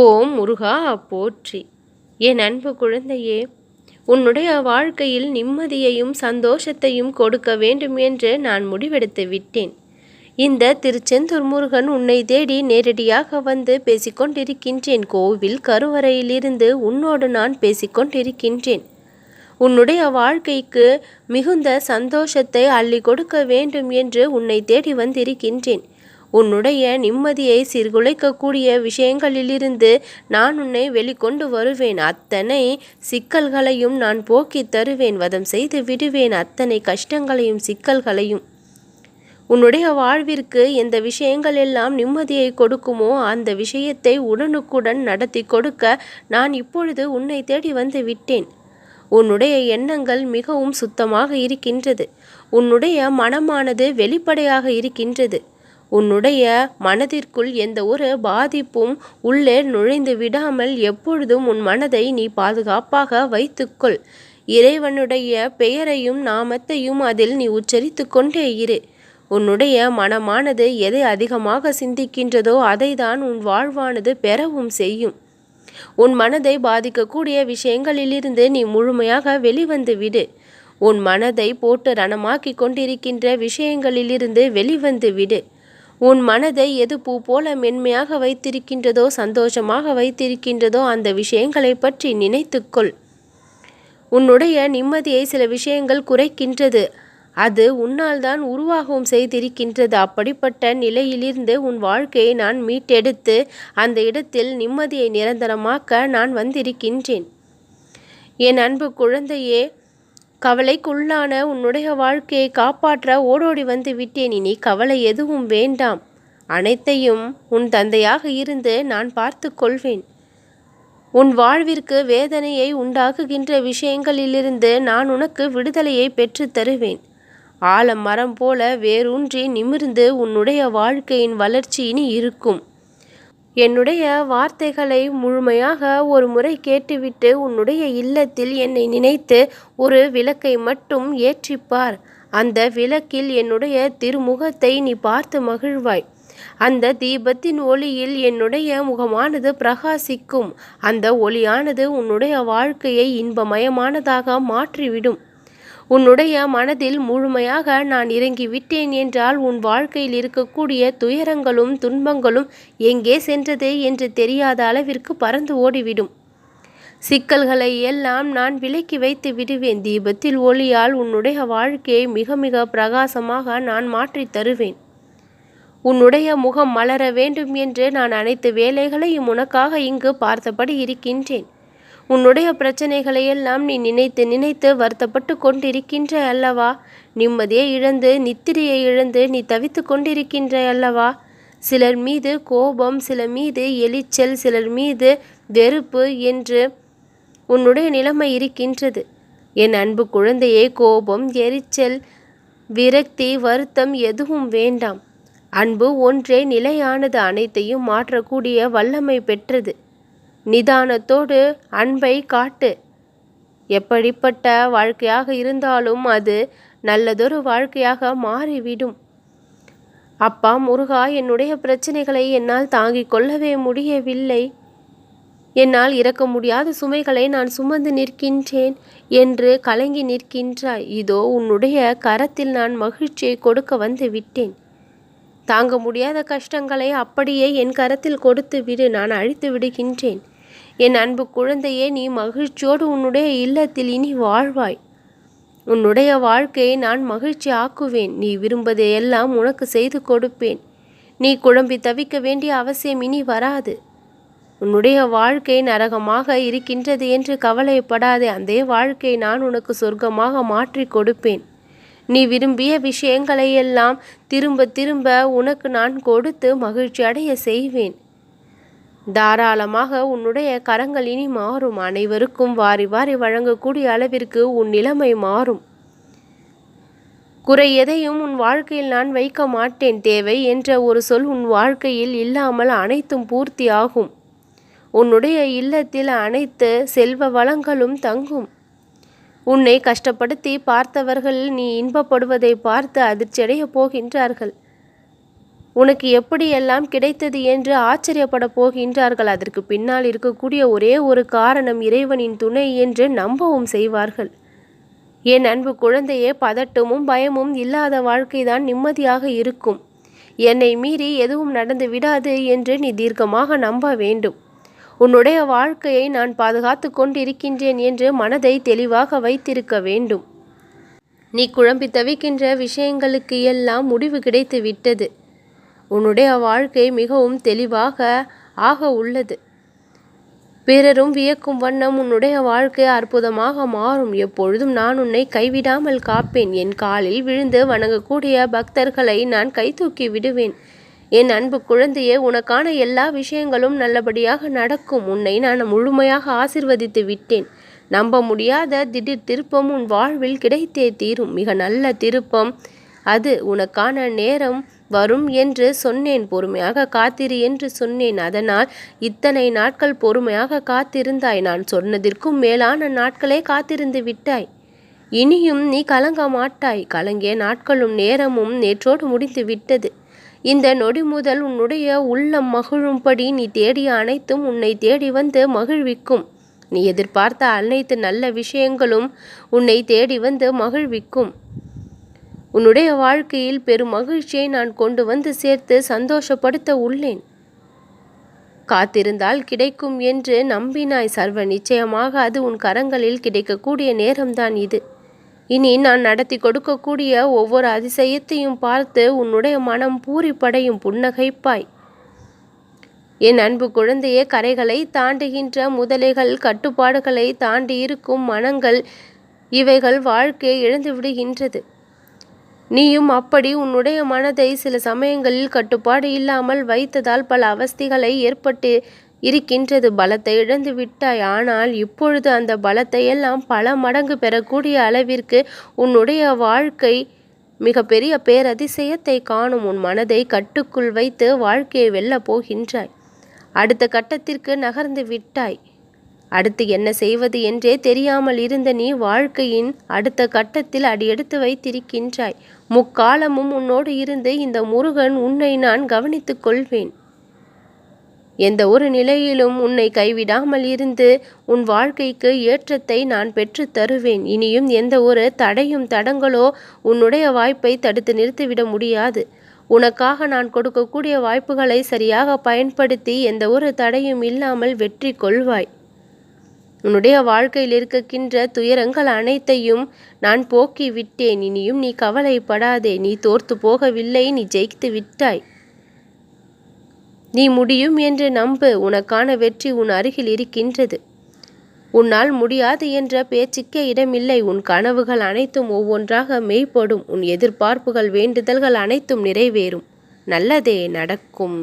ஓம் முருகா போற்றி. என் அன்பு குழந்தையே உன்னுடைய வாழ்க்கையில் நிம்மதியையும் சந்தோஷத்தையும் கொடுக்க வேண்டும் என்று நான் முடிவெடுத்து விட்டேன். இந்த திருச்செந்தூர் முருகன் உன்னை தேடி நேரடியாக வந்து பேசிக்கொண்டிருக்கின்றேன். கோவில் கருவறையிலிருந்து உன்னோடு நான் பேசிக்கொண்டிருக்கின்றேன். உன்னுடைய வாழ்க்கைக்கு மிகுந்த சந்தோஷத்தை அள்ளி கொடுக்க வேண்டும் என்று உன்னை தேடி வந்திருக்கின்றேன். உன்னுடைய நிம்மதியை சீர்குலைக்கக்கூடிய விஷயங்களிலிருந்து நான் உன்னை வெளிக்கொண்டு வருவேன். அத்தனை சிக்கல்களையும் நான் போக்கி தருவேன். வதம் செய்து விடுவேன். அத்தனை கஷ்டங்களையும் சிக்கல்களையும். உன்னுடைய வாழ்விற்கு எந்த விஷயங்கள் எல்லாம் நிம்மதியை கொடுக்குமோ அந்த விஷயத்தை உடனுக்குடன் நடத்தி கொடுக்க நான் இப்பொழுது உன்னை தேடி வந்து விட்டேன். உன்னுடைய எண்ணங்கள் மிகவும் சுத்தமாக இருக்கின்றது. உன்னுடைய மனமானது வெளிப்படையாக இருக்கின்றது. உன்னுடைய மனதிற்குள் எந்த ஒரு பாதிப்பும் உள்ளே நுழைந்து விடாமல் எப்பொழுதும் உன் மனதை நீ பாதுகாப்பாக வைத்துக்கொள். இறைவனுடைய பெயரையும் நாமத்தையும் அதில் நீ உச்சரித்து கொண்டே இரு. உன்னுடைய மனமானது எதை அதிகமாக சிந்திக்கின்றதோ அதை தான் உன் வாழ்வானது பெறவும் செய்யும். உன் மனதை பாதிக்கக்கூடிய விஷயங்களிலிருந்து நீ முழுமையாக வெளிவந்து விடு. உன் மனதை போட்டு ரணமாக்கி கொண்டிருக்கின்ற விஷயங்களிலிருந்து வெளிவந்து விடு. உன் மனதை எது பூ போல மென்மையாக வைத்திருக்கின்றதோ சந்தோஷமாக வைத்திருக்கின்றதோ அந்த விஷயங்களை பற்றி நினைத்துக்கொள். உன்னுடைய நிம்மதியை சில விஷயங்கள் குறைக்கின்றது. அது உன்னால் தான் உருவாகவும் செய்திருக்கின்றது. அப்படிப்பட்ட நிலையிலிருந்து உன் வாழ்க்கையை நான் மீட்டெடுத்து அந்த இடத்தில் நிம்மதியை நிரந்தரமாக்க நான் வந்திருக்கின்றேன். என் அன்பு குழந்தையே கவலைக்குள்ளான உன்னுடைய வாழ்க்கையை காப்பாற்ற ஓடோடி வந்து விட்டேன். இனி கவலை எதுவும் வேண்டாம். அனைத்தையும் உன் தந்தையாக இருந்து நான் பார்த்து கொள்வேன். உன் வாழ்விற்கு வேதனையை உண்டாக்குகின்ற விஷயங்களிலிருந்து நான் உனக்கு விடுதலையை பெற்று தருவேன். ஆலமரம் போல வேரூன்றி நிமிர்ந்து உன்னுடைய வாழ்க்கையின் வளர்ச்சி இனி இருக்கும். என்னுடைய வார்த்தைகளை முழுமையாக ஒரு முறை கேட்டுவிட்டு உன்னுடைய இல்லத்தில் என்னை நினைத்து ஒரு விளக்கை மட்டும் ஏற்றிப்பார். அந்த விளக்கில் என்னுடைய திருமுகத்தை நீ பார்த்து மகிழ்வாய். அந்த தீபத்தின் ஒளியில் என்னுடைய முகமானது பிரகாசிக்கும். அந்த ஒளியானது உன்னுடைய வாழ்க்கையை இன்பமயமானதாக மாற்றிவிடும். உன்னுடைய மனதில் முழுமையாக நான் இறங்கி விட்டேன் என்றால் உன் வாழ்க்கையில் இருக்கக்கூடிய துயரங்களும் துன்பங்களும் எங்கே சென்றது என்று தெரியாத அளவிற்கு பறந்து ஓடிவிடும். சிக்கல்களை எல்லாம் நான் விலக்கி வைத்து விடுவேன். தீபத்தில் ஒளியால் உன்னுடைய வாழ்க்கையை மிக மிக பிரகாசமாக நான் மாற்றி தருவேன். உன்னுடைய முகம் மலர வேண்டும் என்று நான் அனைத்து வேலைகளையும் உனக்காக இங்கு பார்த்தபடி இருக்கின்றேன். உன்னுடைய பிரச்சனைகளையெல்லாம் நீ நினைத்து நினைத்து வருத்தப்பட்டு கொண்டிருக்கின்ற அல்லவா? நிம்மதியை இழந்து நித்திரையை இழந்து நீ தவித்து கொண்டிருக்கின்ற அல்லவா? சிலர் மீது கோபம் சிலர் மீது எலிச்சல் சிலர் மீது வெறுப்பு என்று உன்னுடைய நிலைமை இருக்கின்றது. என் அன்பு குழந்தையே கோபம் எரிச்சல் விரக்தி வருத்தம் எதுவும் வேண்டாம். அன்பு ஒன்றே நிலையானது அனைத்தையும் மாற்றக்கூடிய வல்லமை பெற்றது. நிதானத்தோடு அன்பை காட்டு. எப்படிப்பட்ட வாழ்க்கையாக இருந்தாலும் அது நல்லதொரு வாழ்க்கையாக மாறிவிடும். அப்பா முருகா என்னுடைய பிரச்சனைகளை என்னால் தாங்கிக் கொள்ளவே முடியவில்லை. என்னால் இறக்க முடியாத சுமைகளை நான் சுமந்து நிற்கின்றேன் என்று கலங்கி நிற்கின்றாய். இதோ உன்னுடைய கரத்தில் நான் மகிழ்ச்சியை கொடுக்க வந்து விட்டேன். தாங்க முடியாத கஷ்டங்களை அப்படியே என் கரத்தில் கொடுத்து விடு. நான் அழித்து விடுகின்றேன். என் அன்பு குழந்தையே நீ மகிழ்ச்சியோடு உன்னுடைய இல்லத்தில் இனி வாழ்வாய். உன்னுடைய வாழ்க்கையை நான் மகிழ்ச்சி ஆக்குவேன். நீ விரும்பதையெல்லாம் உனக்கு செய்து கொடுப்பேன். நீ குழம்பி தவிக்க வேண்டிய அவசியம் இனி வராது. உன்னுடைய வாழ்க்கை நரகமாக இருக்கின்றது என்று கவலைப்படாதே. அந்த வாழ்க்கையை நான் உனக்கு சொர்க்கமாக மாற்றி கொடுப்பேன். நீ விரும்பிய விஷயங்களையெல்லாம் திரும்ப திரும்ப உனக்கு நான் கொடுத்து மகிழ்ச்சி அடைய செய்வேன். தாராளமாக உன்னுடைய கரங்கள் இனி மாறும். அனைவருக்கும் வாரி வாரி வழங்கக்கூடிய அளவிற்கு உன் நிலைமை மாறும். குறை எதையும் உன் வாழ்க்கையில் நான் வைக்க மாட்டேன். தேவை என்ற ஒரு சொல் உன் வாழ்க்கையில் இல்லாமல் அனைத்தும் பூர்த்தி ஆகும். உன்னுடைய இல்லத்தில் அனைத்து செல்வ வளங்களும் தங்கும். உன்னை கஷ்டப்படுத்தி பார்த்தவர்கள் நீ இன்பப்படுவதை பார்த்து அதிர்ச்சியடைய போகின்றார்கள். உனக்கு எப்படியெல்லாம் கிடைத்தது என்று ஆச்சரியப்பட போகின்றார்கள். அதற்கு பின்னால் இருக்கக்கூடிய ஒரே ஒரு காரணம் இறைவனின் துணை என்று நம்பவும் செய்வார்கள். என் அன்பு குழந்தையே பதட்டமும் பயமும் இல்லாத வாழ்க்கைதான் நிம்மதியாக இருக்கும். என்னை மீறி எதுவும் நடந்து விடாது என்று நீ தீர்க்கமாக நம்ப வேண்டும். உன்னுடைய வாழ்க்கையை நான் பாதுகாத்து கொண்டிருக்கின்றேன் என்று மனதை தெளிவாக வைத்திருக்க வேண்டும். நீ குழம்பி தவிக்கின்ற விஷயங்களுக்கு எல்லாம் முடிவு கிடைத்து விட்டது உன்னுடைய வாழ்க்கை மிகவும் தெளிவாக ஆக உள்ளது. பிறரும் வியக்கும் வண்ணம் உன்னுடைய வாழ்க்கை அற்புதமாக மாறும். எப்பொழுதும் நான் உன்னை கைவிடாமல் காப்பேன். என் காலில் விழுந்து வணங்கக்கூடிய பக்தர்களை நான் கைதூக்கி விடுவேன். என் அன்பு குழந்தையே உனக்கான எல்லா விஷயங்களும் நல்லபடியாக நடக்கும். உன்னை நான் முழுமையாக ஆசிர்வதித்து விட்டேன். நம்ப முடியாத திடீர் திருப்பம் உன் வாழ்வில் கிடைத்தே தீரும். மிக நல்ல திருப்பம் அது. உனக்கான நேரம் வரும் என்று சொன்னேன். பொறுமையாக காத்திரு என்று சொன்னேன். அதனால் இத்தனை நாட்கள் பொறுமையாக காத்திருந்தாய். நான் சொன்னதற்கும் மேலான நாட்களே காத்திருந்து விட்டாய். இனியும் நீ கலங்க மாட்டாய். கலங்கிய நாட்களும் நேரமும் நேற்றோடு முடிந்து விட்டது. இந்த நொடி முதல் உன்னுடைய உள்ளம் மகிழும்படி நீ தேடிய அனைத்தும் உன்னை தேடி வந்து மகிழ்விக்கும். நீ எதிர்பார்த்த அனைத்து நல்ல விஷயங்களும் உன்னை தேடி வந்து மகிழ்விக்கும். உன்னுடைய வாழ்க்கையில் பெரும் மகிழ்ச்சியை நான் கொண்டு வந்து சேர்த்து சந்தோஷப்படுத்த உள்ளேன். காத்திருந்தால் கிடைக்கும் என்று நம்பினாய் சர்வ. நிச்சயமாக அது உன் கரங்களில் கிடைக்கக்கூடிய நேரம்தான் இது. இனி நான் நடத்தி கொடுக்கக்கூடிய ஒவ்வொரு அதிசயத்தையும் பார்த்து உன்னுடைய மனம் பூரிப்படையும் புன்னகைப்பாய். என் அன்பு குழந்தையே கரைகளை தாண்டுகின்ற முதலைகள் கட்டுப்பாடுகளை தாண்டி இருக்கும் மனங்கள் இவைகள் வாழ்க்கையை இழந்து விடுகின்றது நீயும் அப்படி உன்னுடைய மனதை சில சமயங்களில் கட்டுப்பாடு இல்லாமல் வைத்ததால் பல அவஸ்தைகளை ஏற்பட்டு இருக்கின்றது. பலத்தை இழந்து விட்டாய். ஆனால் இப்பொழுது அந்த பலத்தை எல்லாம் பல மடங்கு பெறக்கூடிய அளவிற்கு உன்னுடைய வாழ்க்கை மிகப்பெரிய பேரதிசயத்தை காணும். உன் மனதை கட்டுக்குள் வைத்து வாழ்க்கையை வெல்லப் போகின்றாய். அடுத்த கட்டத்திற்கு நகர்ந்து விட்டாய். அடுத்து என்ன செய்வது என்றே தெரியாமல் இருந்த நீ வாழ்க்கையின் அடுத்த கட்டத்தில் அடியெடுத்து வைத்திருக்கின்றாய். முக்காலமும் உன்னோடு இருந்து இந்த முருகன் உன்னை நான் கவனித்துக் கொள்வேன். எந்த ஒரு நிலையிலும் உன்னை கைவிடாமல் இருந்து உன் வாழ்க்கைக்கு ஏற்றத்தை நான் பெற்று தருவேன். இனியும் எந்த ஒரு தடையும் தடங்களோ உன்னுடைய வாய்ப்பை தடுத்து நிறுத்திவிட முடியாது. உனக்காக நான் கொடுக்கக்கூடிய வாய்ப்புகளை சரியாக பயன்படுத்தி எந்த ஒரு தடையும் இல்லாமல் வெற்றி கொள்வாய். உன்னுடைய வாழ்க்கையில் இருக்கின்ற துயரங்கள் அனைத்தையும் நான் போக்கி விட்டேன் இனியும் நீ கவலைப்படாதே. நீ தோர்த்து போகவில்லை. நீ ஜெயித்து விட்டாய். நீ முடியும் என்று நம்பு. உனக்கான வெற்றி உன் அருகில் இருக்கின்றது. உன்னால் முடியாது என்ற பேச்சுக்கே இடமில்லை. உன் கனவுகள் அனைத்தும் ஒவ்வொன்றாக மெய்ப்படும். உன் எதிர்பார்ப்புகள் வேண்டுதல்கள் அனைத்தும் நிறைவேறும். நல்லதே நடக்கும்.